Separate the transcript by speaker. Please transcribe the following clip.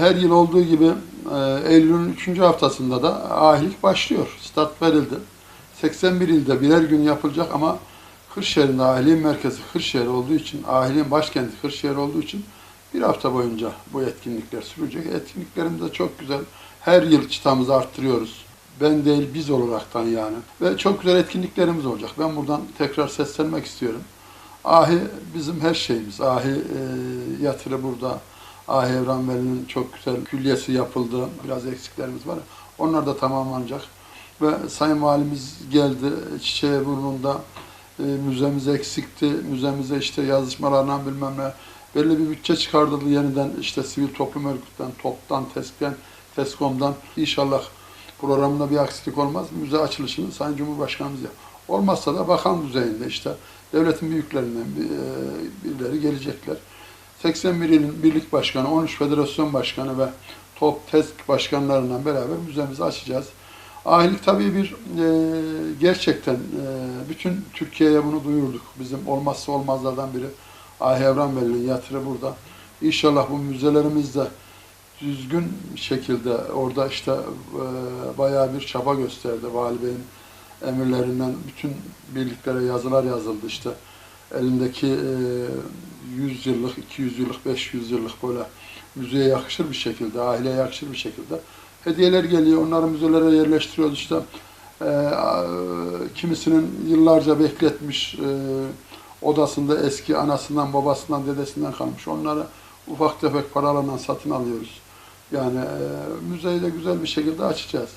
Speaker 1: Her yıl olduğu gibi e, Eylül'ün 3. haftasında da ahilik başlıyor. Start verildi. 81 ilde birer gün yapılacak ama Kırşehir'in ahiliğin merkezi Kırşehir olduğu için, ahiliğin başkenti Kırşehir olduğu için bir hafta boyunca bu etkinlikler sürecek. Etkinliklerimiz de çok güzel. Her yıl çıtamızı arttırıyoruz. Ben değil biz olaraktan yani. Ve çok güzel etkinliklerimiz olacak. Ben buradan tekrar seslenmek istiyorum. Ahi bizim her şeyimiz. Ahi e, yatırı burada. Ahi Evran Veli'nin çok güzel külliyesi yapıldı. Biraz eksiklerimiz var. Onlar da tamamlanacak. Ve Sayın Valimiz geldi. Çiçeği burnunda e, müzemiz eksikti. Müzemize işte yazışmalarından bilmem ne belli bir bütçe çıkartıldı yeniden işte sivil toplum örgütten, TOP'tan, TESK'ten, TESKOM'dan. İnşallah programında bir aksilik olmaz. Müze açılışını Sayın Cumhurbaşkanımız yap. Olmazsa da bakan düzeyinde işte devletin büyüklerinden e, birileri gelecekler. 81 ilin birlik başkanı, 13 federasyon başkanı ve TOP, TESK başkanlarından beraber müzemizi açacağız. Ahilik tabii bir e, gerçekten e, bütün Türkiye'ye bunu duyurduk. Bizim olmazsa olmazlardan biri Ahi Evran Veli'nin yatırı burada. İnşallah bu müzelerimiz de düzgün şekilde orada işte e, bayağı bir çaba gösterdi. Vali Bey'in emirlerinden bütün birliklere yazılar yazıldı işte. Elindeki e, 100 yıllık, 200 yıllık, 500 yıllık böyle müzeye yakışır bir şekilde, aileye yakışır bir şekilde hediyeler geliyor. Onları müzelere yerleştiriyoruz işte. E, kimisinin yıllarca bekletmiş e, odasında eski anasından, babasından, dedesinden kalmış. Onları ufak tefek paralarla satın alıyoruz. Yani e, müzeyi de güzel bir şekilde açacağız.